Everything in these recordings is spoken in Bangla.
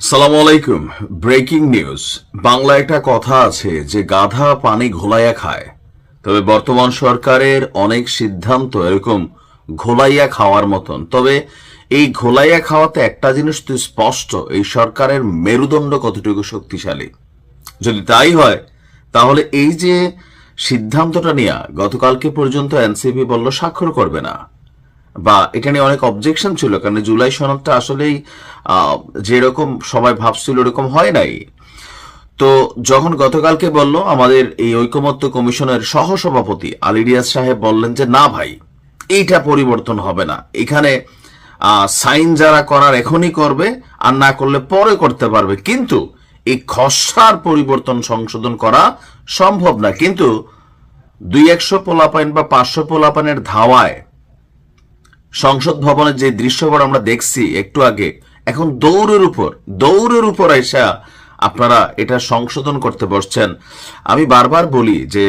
সালাম আলাইকুম। Breaking news. বাংলা একটা কথা আছে যে গাধা পানি ঘোলাইয়া খায়। তবে বর্তমান সরকারের অনেক সিদ্ধান্ত এরকম ঘোলাইয়া খাওয়ার মতন। তবে এই ঘোলাইয়া খাওয়াতে একটা জিনিস তো স্পষ্ট, এই সরকারের মেরুদণ্ড কতটুকু শক্তিশালী? যদি তাই হয়, তাহলে এই যে সিদ্ধান্তটা নিয়ে, গতকালকে পর্যন্ত এনসিপি বলল স্বাক্ষর করবে না। বা এটা নিয়ে অনেক অবজেকশন ছিল কারণ জুলাই সনদটা আসলেই যেরকম সবাই ভাবছিল ওরকম হয় নাই। তো যখন গতকালকে বলল আমাদের এই ঐকমত্য কমিশনের সহসভাপতি আলিরিয়াজ সাহেব বললেন যে, না ভাই, এইটা পরিবর্তন হবে না। এখানে সাইন যারা করার এখনই করবে, আর না করলে পরে করতে পারবে। কিন্তু এই খসড়ার পরিবর্তন সংশোধন করা সম্ভব না। কিন্তু দুই একশো পোলাপাইন বা পাঁচশো পোলাপাইনের ধাওয়ায় সংসদ ভবনের যে দৃশ্যপট আমরা দেখছি একটু আগে, এখন দৌড়ের উপর দৌড়ের উপর এসা আপনারা এটা সংশোধন করতে বসছেন। আমি বারবার বলি যে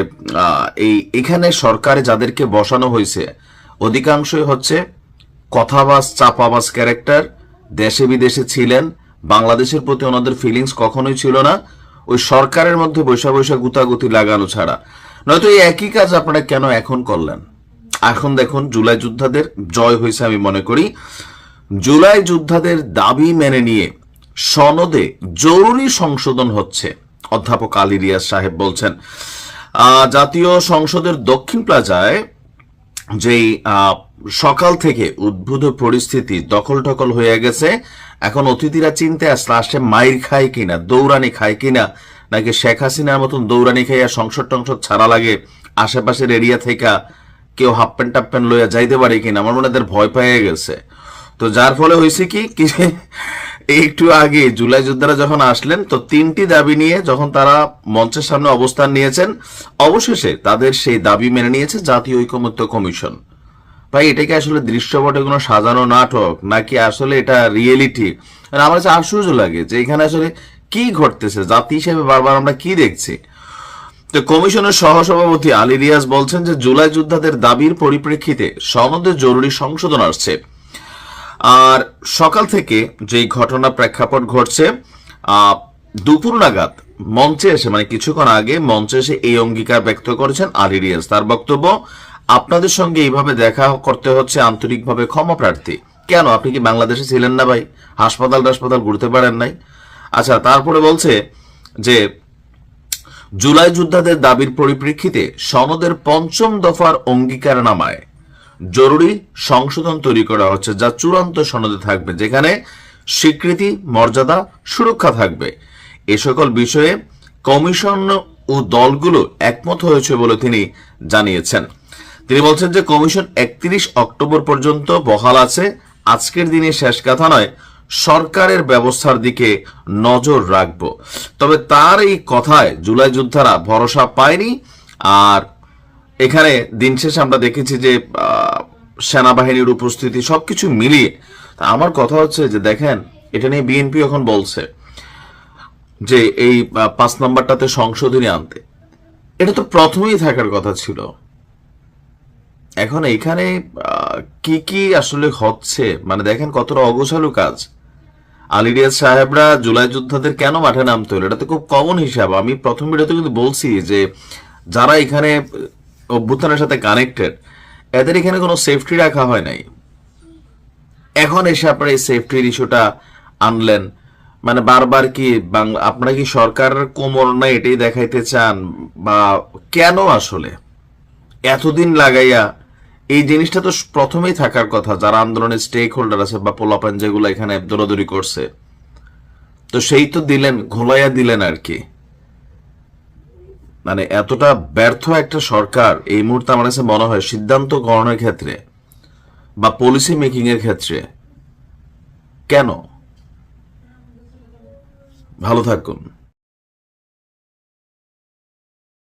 এই এখানে সরকারে যাদেরকে বসানো হয়েছে, অধিকাংশই হচ্ছে কথাবাস চাপাবাস ক্যারেক্টার, দেশে বিদেশে ছিলেন, বাংলাদেশের প্রতি ওনাদের ফিলিংস কখনোই ছিল না, ওই সরকারের মধ্যে বৈশা বৈশা গুতাগুতি লাগানো ছাড়া। নয়তো এই একই কাজ আপনারা কেন এখন করলেন? এখন দেখুন, জুলাই যোদ্ধাদের জয় হয়েছে আমি মনে করি। জুলাই যোদ্ধাদের দাবি মেনে নিয়ে সনদে জরুরি সংশোধন হচ্ছে, অধ্যাপক আলী রিয়াজ সাহেব বলছেন। জাতীয় সংসদের দক্ষিণ প্লাজায় যেই সকাল থেকে উদ্ভূত পরিস্থিতি দখল টকল হয়ে গেছে, এখন অতিথিরা চিনতে আসলে আসে মাইর খায় কিনা, দৌড়ানি খায় কিনা, নাকি শেখ হাসিনার মতন দৌড়ানি খাইয়া সংসদ টংসদ ছাড়া লাগে আশেপাশের এরিয়া থেকে কেউ হাফ প্যান্ট টাপ প্যান্ট লইয়া যাইতে পারে কিনা, আমার মনে এদের ভয় পেয়ে গেছে। তো যার ফলে হয়েছে কি একটু আগে জুলাই যোদ্ধারা যখন আসলেন, তো তিনটি দাবি নিয়ে যখন তারা মঞ্চের সামনে অবস্থান নিয়েছেন, অবশেষে তাদের সেই দাবি মেনে নিয়েছে জাতীয় ঐকমত্য কমিশন। ভাই এটাকে আসলে দৃশ্যপটে কোনো সাজানো নাটক, নাকি আসলে এটা রিয়েলিটি? আমার কাছে আশ্চর্য লাগে যে এখানে আসলে কি ঘটতেছে, জাতি হিসেবে বারবার আমরা কি দেখছি? তো কমিশনের সহসভাপতি আলী রিয়াজ বলছেন যে জুলাই যোদ্ধাদের দাবির পরিপ্রেক্ষিতে সনদে জরুরি সংশোধন আসছে। আর সকাল থেকে যেই ঘটনা প্রেক্ষাপট ঘটছে দুপুর নাগাদ মঞ্চে এসে মানে কিছুক্ষণ আগে মঞ্চে এসে এই অঙ্গীকার ব্যক্ত করেছেন আলী রিয়াজ। তার বক্তব্য, আপনাদের সঙ্গে এইভাবে দেখা করতে হচ্ছে আন্তরিকভাবে ক্ষমা প্রার্থী। কেন, আপনি কি বাংলাদেশে ছিলেন না ভাই? হাসপাতাল হাসপাতাল ঘুরতে পারেন নাই? আচ্ছা তারপরে বলছে যে জুলাই যোদ্ধাদের দাবির পরিপ্রেক্ষিতে সনদের পঞ্চম দফার অঙ্গীকারনামায় জরুরি সংশোধন তৈরি করা হচ্ছে যা চূড়ান্ত সনদে থাকবে, যেখানে স্বীকৃতি, মর্যাদা, সুরক্ষা থাকবে। এ সকল বিষয়ে কমিশন ও দলগুলো একমত হয়েছে বলে তিনি জানিয়েছেন। তিনি বলছেন যে কমিশন একত্রিশ অক্টোবর পর্যন্ত বহাল আছে। আজকের দিনে শেষ কথা নয় সরকারের ব্যবস্থার দিকে নজর রাখব। তবে তার এই কথায় জুলাই যোদ্ধারা ভরসা পায়নি। আর এখানে দিন শেষে আমরা দেখেছি যে সেনাবাহিনীর উপস্থিতি সবকিছু মিলিয়ে আমার কথা হচ্ছে যে দেখেন, এটা নিয়ে বিএনপি এখন বলছে যে, এই পাঁচ নাম্বারটাতে সংশোধনী আনতে। এটা তো প্রথমেই থাকার কথা ছিল। এখন এখানে কি কি আসলে হচ্ছে? মানে দেখেন কতটা অগোছালো কাজ। আলিরিয়াজ সাহেবরা জুলাই যোদ্ধাদের কেন মাঠে নামতে হলো? এটা তো খুব কমন হিসাব। আমি প্রথম ভিডিওতে কিন্তু বলছি যে, যারা এখানে অভ্যুত্থানের সাথে কানেক্টেড এদের এখানে কোনো সেফটি রাখা হয় নাই। এখন এসে আপনারা এই সেফটির ইস্যুটা আনলেন। মানে বারবার কি আপনারা কি সরকারের কোমর না এটাই দেখাইতে চান? বা কেন আসলে? এতদিন লাগাইয়া এই জিনিসটা তো প্রথমেই থাকার কথা, যারা আন্দোলনের স্টেক হোল্ডার আছে বা পোলাপান যেগুলো এখানে দৌড়াদৌড়ি করছে। তো সেই তো দিলেন, ঘোলাইয়া দিলেন আর কি। মানে এতটা ব্যর্থ একটা সরকার, এই মুহূর্তে আমার কাছে মনে হয় সিদ্ধান্ত গ্রহণের ক্ষেত্রে বা পলিসি মেকিং এর ক্ষেত্রে, কেন? ভালো থাকুন।